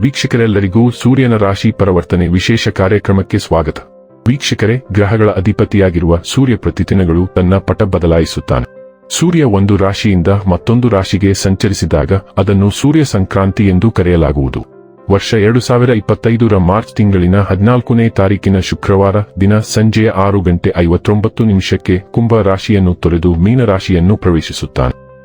ವೀಕ್ಷಕರೆಲ್ಲರಿಗೂ ಸೂರ್ಯನ ರಾಶಿ ಪರಿವರ್ತನೆ ವಿಶೇಷ ಕಾರ್ಯಕ್ರಮಕ್ಕೆ ಸ್ವಾಗತ. ವೀಕ್ಷಕರೇ, ಗ್ರಹಗಳ ಅಧಿಪತಿಯಾಗಿರುವ ಸೂರ್ಯ ಪ್ರತಿದಿನಗಳು ತನ್ನ ಪಟ ಬದಲಾಯಿಸುತ್ತಾನೆ. ಸೂರ್ಯ ಒಂದು ರಾಶಿಯಿಂದ ಮತ್ತೊಂದು ರಾಶಿಗೆ ಸಂಚರಿಸಿದಾಗ ಅದನ್ನು ಸೂರ್ಯ ಸಂಕ್ರಾಂತಿ ಎಂದು ಕರೆಯಲಾಗುವುದು. ವರ್ಷ ಎರಡು ಸಾವಿರ ಇಪ್ಪತ್ತೈದರ ಮಾರ್ಚ್ ತಿಂಗಳಿನ ಹದಿನಾಲ್ಕನೇ ತಾರೀಕಿನ ಶುಕ್ರವಾರ ದಿನ ಸಂಜೆಯ ಆರು ಗಂಟೆ ಐವತ್ತೊಂಬತ್ತು ನಿಮಿಷಕ್ಕೆ ಕುಂಭ ರಾಶಿಯನ್ನು ತೊರೆದು ಮೀನ ರಾಶಿಯನ್ನು ಪ್ರವೇಶಿಸುತ್ತಾನೆ.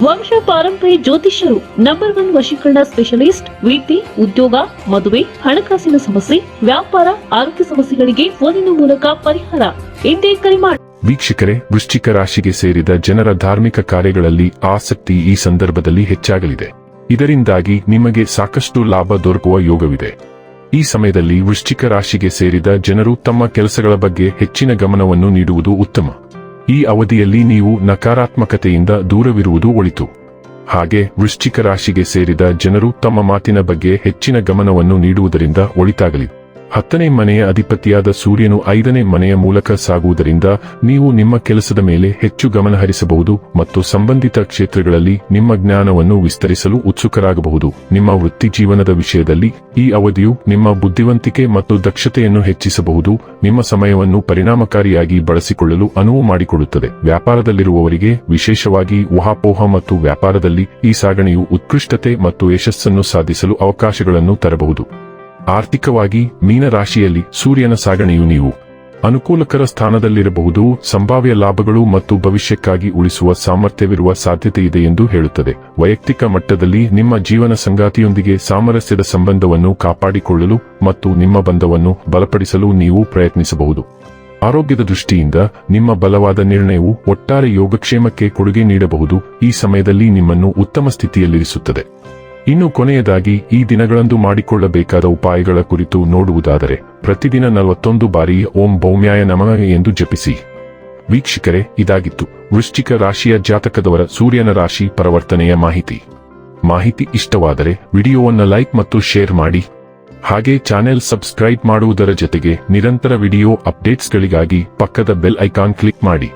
ವಂಶ ಪಾರಂಪರ್ಯ ಜ್ಯೋತಿಷ್ಯರು ನಂಬರ್ ಒನ್ ವಶೀಕರಣ ಸ್ಪೆಷಲಿಸ್ಟ್ ವಿದ್ಯೆ ಉದ್ಯೋಗ, ಮದುವೆ, ಹಣಕಾಸಿನ ಸಮಸ್ಯೆ, ವ್ಯಾಪಾರ, ಆರೋಗ್ಯ ಸಮಸ್ಯೆಗಳಿಗೆ ಫೋನಿನ ಮೂಲಕ ಪರಿಹಾರ. ಎಂದೇ ಕರೆ ಮಾಡಿ ವೀಕ್ಷಕರೇ, ವೃಶ್ಚಿಕ ರಾಶಿಗೆ ಸೇರಿದ ಜನರ ಧಾರ್ಮಿಕ ಕಾರ್ಯಗಳಲ್ಲಿ ಆಸಕ್ತಿ ಈ ಸಂದರ್ಭದಲ್ಲಿ ಹೆಚ್ಚಾಗಲಿದೆ. ಇದರಿಂದಾಗಿ ನಿಮಗೆ ಸಾಕಷ್ಟು ಲಾಭ ದೊರಕುವ ಯೋಗವಿದೆ. ಈ ಸಮಯದಲ್ಲಿ ವೃಶ್ಚಿಕ ರಾಶಿಗೆ ಸೇರಿದ ಜನರು ತಮ್ಮ ಕೆಲಸಗಳ ಬಗ್ಗೆ ಹೆಚ್ಚಿನ ಗಮನವನ್ನು ನೀಡುವುದು ಉತ್ತಮ. ಈ ಅವಧಿಯಲ್ಲಿ ನೀವು ನಕಾರಾತ್ಮಕತೆಯಿಂದ ದೂರವಿರುವುದು ಒಳಿತು. ಹಾಗೆ ವೃಶ್ಚಿಕ ರಾಶಿಗೆ ಸೇರಿದ ಜನರು ತಮ್ಮ ಮಾತಿನ ಬಗ್ಗೆ ಹೆಚ್ಚಿನ ಗಮನವನ್ನು ನೀಡುವುದರಿಂದ ಒಳಿತಾಗಲಿ. ಹತ್ತನೇ ಮನೆಯ ಅಧಿಪತಿಯಾದ ಸೂರ್ಯನು ಐದನೇ ಮನೆಯ ಮೂಲಕ ಸಾಗುವುದರಿಂದ ನೀವು ನಿಮ್ಮ ಕೆಲಸದ ಮೇಲೆ ಹೆಚ್ಚು ಗಮನ ಹರಿಸಬಹುದು ಮತ್ತು ಸಂಬಂಧಿತ ಕ್ಷೇತ್ರಗಳಲ್ಲಿ ನಿಮ್ಮ ಜ್ಞಾನವನ್ನು ವಿಸ್ತರಿಸಲು ಉತ್ಸುಕರಾಗಬಹುದು. ನಿಮ್ಮ ವೃತ್ತಿ ಜೀವನದ ವಿಷಯದಲ್ಲಿ ಈ ಅವಧಿಯು ನಿಮ್ಮ ಬುದ್ಧಿವಂತಿಕೆ ಮತ್ತು ದಕ್ಷತೆಯನ್ನು ಹೆಚ್ಚಿಸಬಹುದು. ನಿಮ್ಮ ಸಮಯವನ್ನು ಪರಿಣಾಮಕಾರಿಯಾಗಿ ಬಳಸಿಕೊಳ್ಳಲು ಅನುವು ಮಾಡಿಕೊಡುತ್ತದೆ. ವ್ಯಾಪಾರದಲ್ಲಿರುವವರಿಗೆ ವಿಶೇಷವಾಗಿ ಊಹಾಪೋಹ ಮತ್ತು ವ್ಯಾಪಾರದಲ್ಲಿ ಈ ಸಾಗಣೆಯು ಉತ್ಕೃಷ್ಟತೆ ಮತ್ತು ಯಶಸ್ಸನ್ನು ಸಾಧಿಸಲು ಅವಕಾಶಗಳನ್ನು ತರಬಹುದು. ಆರ್ಥಿಕವಾಗಿ ಮೀನರಾಶಿಯಲ್ಲಿ ಸೂರ್ಯನ ಸಾಗಣೆಯು ನೀವು ಅನುಕೂಲಕರ ಸ್ಥಾನದಲ್ಲಿರಬಹುದು. ಸಂಭಾವ್ಯ ಲಾಭಗಳು ಮತ್ತು ಭವಿಷ್ಯಕ್ಕಾಗಿ ಉಳಿಸುವ ಸಾಮರ್ಥ್ಯವಿರುವ ಸಾಧ್ಯತೆ ಇದೆ ಎಂದು ಹೇಳುತ್ತದೆ. ವೈಯಕ್ತಿಕ ಮಟ್ಟದಲ್ಲಿ ನಿಮ್ಮ ಜೀವನ ಸಂಗಾತಿಯೊಂದಿಗೆ ಸಾಮರಸ್ಯದ ಸಂಬಂಧವನ್ನು ಕಾಪಾಡಿಕೊಳ್ಳಲು ಮತ್ತು ನಿಮ್ಮ ಬಂಧವನ್ನು ಬಲಪಡಿಸಲು ನೀವು ಪ್ರಯತ್ನಿಸಬಹುದು. ಆರೋಗ್ಯದ ದೃಷ್ಟಿಯಿಂದ ನಿಮ್ಮ ಬಲವಾದ ನಿರ್ಣಯವು ಒಟ್ಟಾರೆ ಯೋಗಕ್ಷೇಮಕ್ಕೆ ಕೊಡುಗೆ ನೀಡಬಹುದು. ಈ ಸಮಯದಲ್ಲಿ ನಿಮ್ಮನ್ನು ಉತ್ತಮ ಸ್ಥಿತಿಯಲ್ಲಿರಿಸುತ್ತದೆ. ಇನ್ನು ಕೊನೆಯದಾಗಿ ಈ ದಿನಗಳಂದು ಮಾಡಿಕೊಳ್ಳಬೇಕಾದ ಉಪಾಯಗಳ ಕುರಿತು ನೋಡುವುದಾದರೆ, ಪ್ರತಿದಿನ ನಲವತ್ತೊಂದು ಬಾರಿ ಓಂ ಭೌಮ್ಯಾಯ ನಮಃ ಎಂದು ಜಪಿಸಿ. ವೀಕ್ಷಕರೇ, ಇದಾಗಿತ್ತು. ವೃಶ್ಚಿಕ ರಾಶಿಯ ಜಾತಕದವರ ಸೂರ್ಯನ ರಾಶಿ ಪರಿವರ್ತನೆಯ ಮಾಹಿತಿ. ಮಾಹಿತಿ ಇಷ್ಟವಾದರೆ ವಿಡಿಯೋವನ್ನು ಲೈಕ್ ಮತ್ತು ಶೇರ್ ಮಾಡಿ. ಹಾಗೆ ಚಾನೆಲ್ ಸಬ್ಸ್ಕ್ರೈಬ್ ಮಾಡುವುದರ ಜೊತೆಗೆ ನಿರಂತರ ವಿಡಿಯೋ ಅಪ್ಡೇಟ್ಸ್ಗಳಿಗಾಗಿ ಪಕ್ಕದ ಬೆಲ್ ಐಕಾನ್ ಕ್ಲಿಕ್ ಮಾಡಿ.